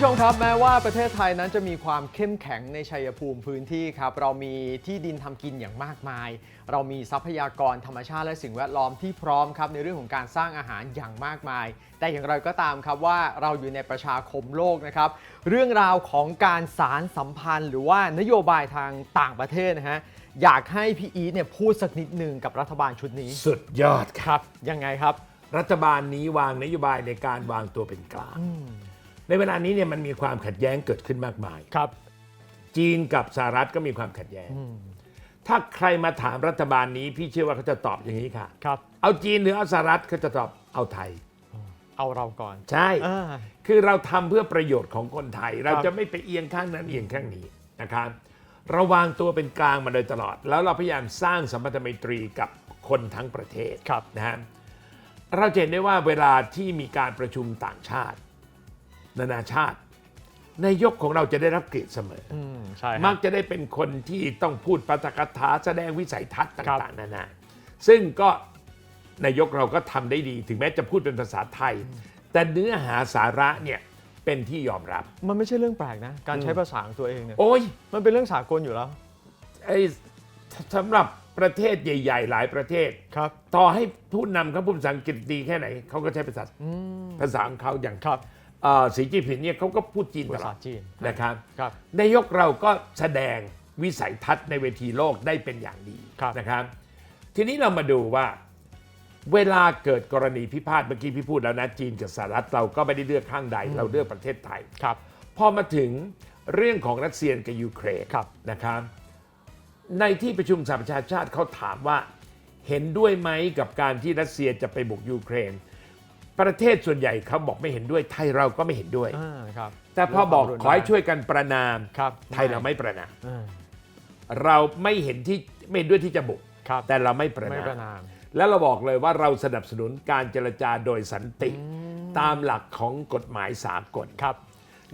ผู้ชมครับแม้ว่าประเทศไทยนั้นจะมีความเข้มแข็งในชัยภูมิพื้นที่ครับ เรามีที่ดินทำกินอย่างมากมาย เรามีทรัพยากรธรรมชาติและสิ่งแวดล้อมที่พร้อมครับในเรื่องของการสร้างอาหารอย่างมากมาย แต่อย่างไรก็ตามครับว่าเราอยู่ในประชาคมโลกนะครับเรื่องราวของการสารสัมพันธ์ หรือว่านโยบายทางต่างประเทศนะฮะอยากให้พี่อีทเนี่ยพูดสักนิดหนึ่งกับรัฐบาลชุดนี้ สุดยอดครับยังไงครับ รัฐบาลนี้วางนโยบายในการวางตัวเป็นกลาง ในเวลานี้เนี่ยมันมีความขัดแย้งเกิดขึ้นมากมาย ครับ จีนกับสหรัฐก็มีความขัดแย้ง ถ้าใครมาถามรัฐบาลนี้ พี่เชื่อว่าเขาจะตอบอย่างนี้ค่ะ ครับ เอาจีนหรือเอาสหรัฐเขาจะตอบเอาไทย เอาเราก่อน ใช่ อ่า คือเราทำเพื่อประโยชน์ของคนไทย เราครับจะไม่ไปเอียงข้างนั้นเอียงข้างนี้นะครับเราวางตัวเป็นกลางมาโดยตลอด แล้วเราพยายามสร้างสัมพันธไมตรีกับคนทั้งประเทศครับ นะฮะเราจะเห็นได้ว่าเวลาที่มีการประชุมต่างชาติ นานาชาติ นายกของเราจะได้รับเกียรติเสมอ อืมใช่ครับมักจะได้เป็นคนที่ต้องพูดปาฐกถาแสดงวิสัยทัศน์ครับต่างๆนานา ซึ่งก็นายกเราก็ทำได้ดี ถึงแม้จะพูดเป็นภาษาไทย แต่เนื้อหาสาระเนี่ยเป็นที่ยอมรับ มันไม่ใช่เรื่องแปลกนะ การใช้ภาษาของตัวเองเนี่ยโอ้ยมันเป็นเรื่องสากลอยู่แล้วไอ้สำหรับประเทศใหญ่ ๆ หลายประเทศ ครับ ต่อให้ผู้นำเขาพูดภาษาอังกฤษดีแค่ไหนเขาก็ใช้ภาษาภาษาของเขาอย่าง ครับเอ่อ สีจิ้นผิงเนี่ยเขาก็พูดจีนตภาลษาอดจีนนะครับครับ นายกเราก็แสดงวิสัยทัศน์ในเวทีโลกได้เป็นอย่างดีครับ นะครับ ทีนี้เรามาดูว่า เวลาเกิดกรณีพิพาทเมื่อกี้พี่พูดแล้วนะจีนกับสหรัฐเราก็ไม่ได้เลือกข้างใด เราเลือกประเทศไทย ครับ พอมาถึงเรื่องของรัสเซียกับยูเครนครับ นะครับในที่ประชุมสหประชาชาติเขาถามว่า เห็นด้วยไหมกับการที่รัสเซียจะไปบุกยูเครน ประเทศส่วนใหญ่เขาบอกไม่เห็นด้วย ไทยเราก็ไม่เห็นด้วย อ่าครับแต่พอบอกเรื่งขอให้ความรุนแรงช่วยกันประนาม ครับไทยเราไม่ประนาม อ่าเราไม่เห็นที่ไม่เห็นด้วยที่จะบุก ครับแต่เราไม่ประไม่นามประนาม แล้วเราบอกเลยว่าเราสนับสนุนการเจรจาโดยสันติ ตามหลักของกฎหมายสากล ครับ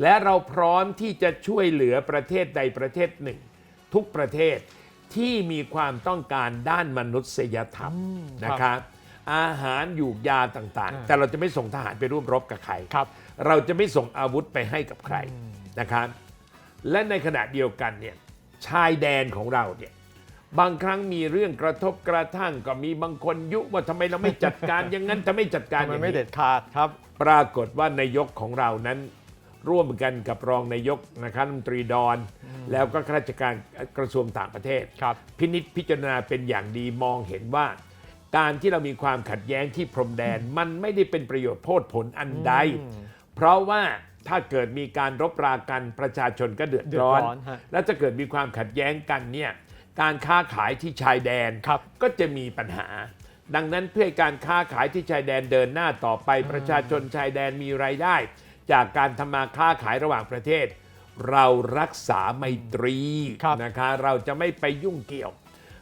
และเราพร้อมที่จะช่วยเหลือประเทศใดประเทศหนึ่ง ทุกประเทศที่มีความต้องการด้านมนุษยธรรมครับนะครับ อาหารอยู่ยาต่างอ่าๆแต่เราจะไม่ส่งทหารไปร่วมรบกับใครครับ เราจะไม่ส่งอาวุธไปให้กับใครนะครับและในขณะเดียวกันเนี่ยชายแดนของเราเนี่ยบางครั้งมีเรื่องกระทบกระทั่งก็มีบางคนยุว่าทำไมเราไม่จัดการ อย่างนั้นจะไม่จัดการทำไมอย่างไม่นี้เด็ดขาดครับ ปรากฏว่านายกของเรานั้น ร่วมกันกับรองนายกนะครับรัฐมนตรีดอน แล้วก็ข้าราชการกระทรวงต่างประเทศ ครับ พินิษพิจารณาเป็นอย่างดีมองเห็นว่า การที่เรามีความขัดแย้งที่พรมแดนมันไม่ได้เป็นประโยชน์โพดผลอันใด เพราะว่าถ้าเกิดมีการรบรากันประชาชนก็เดือดร้อน เดือดร้อนฮะแล้วจะเกิดมีความขัดแย้งกันเนี่ยการค้าขายที่ชายแดนครับ ก็จะมีปัญหา ดังนั้นเพื่อให้การค้าขายที่ชายแดนเดินหน้าต่อไปประชาชนชายแดนมีรายได้ จากการทำมาค้าขายระหว่างประเทศ เรารักษาไมตรีครับ นะคะเราจะไม่ไปยุ่งเกี่ยว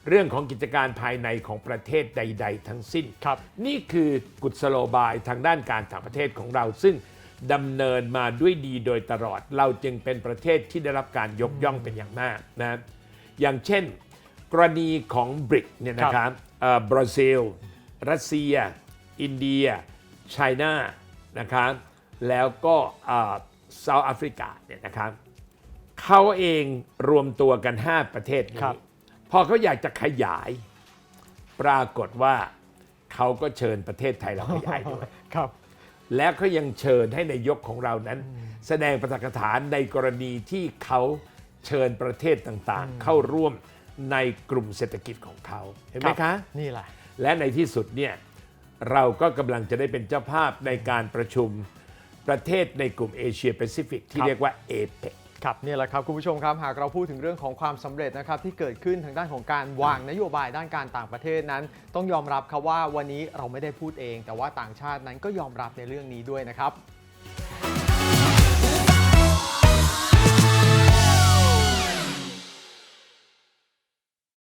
เรื่องของกิจการภายในของประเทศใด ๆ ทั้งสิ้นครับ นี่คือกุศโลบายทางด้านการต่างประเทศของเราซึ่งดำเนินมาด้วยดีโดยตลอด เราจึงเป็นประเทศที่ได้รับการยกย่องเป็นอย่างมากนะอย่างเช่น กรณีของบริกเนี่ยนะครับเอ่อบราซิล รัสเซีย อินเดียไชน่านะครับแล้วก็เซาท์แอฟริกาเนี่ยนะครับเขาเองรวมตัวกัน 5 ประเทศครันี้บ พอเขาอยากจะขยาย ปรากฏว่าเขาก็เชิญประเทศไทยเราขยายด้วย ครับ แล้วก็ยังเชิญให้ในายกของเรานั้น แสดงปาฐกถาในกรณีที่เขาเชิญประเทศต่างๆ เข้าร่วมในกลุ่มเศรษฐกิจของเขา เห็นไหมครัคะบนี่แหละ และในที่สุดเนี่ยเราก็กำลังจะได้เป็นเจ้าภาพในการประชุมประเทศในกลุ่มเอเชียแปซิฟิกที่ครับเรียกว่าเอเป ครับนี่แหละครับคุณผู้ชมครับหากเราพูดถึงเรื่องของความสำเร็จนะครับที่เกิดขึ้นทางด้านของการวางนโยบายด้านการต่างประเทศนั้น ต้องยอมรับครับว่าวันนี้เราไม่ได้พูดเอง แต่ว่าต่างชาตินั้นก็ยอมรับในเรื่องนี้ด้วยนะครับ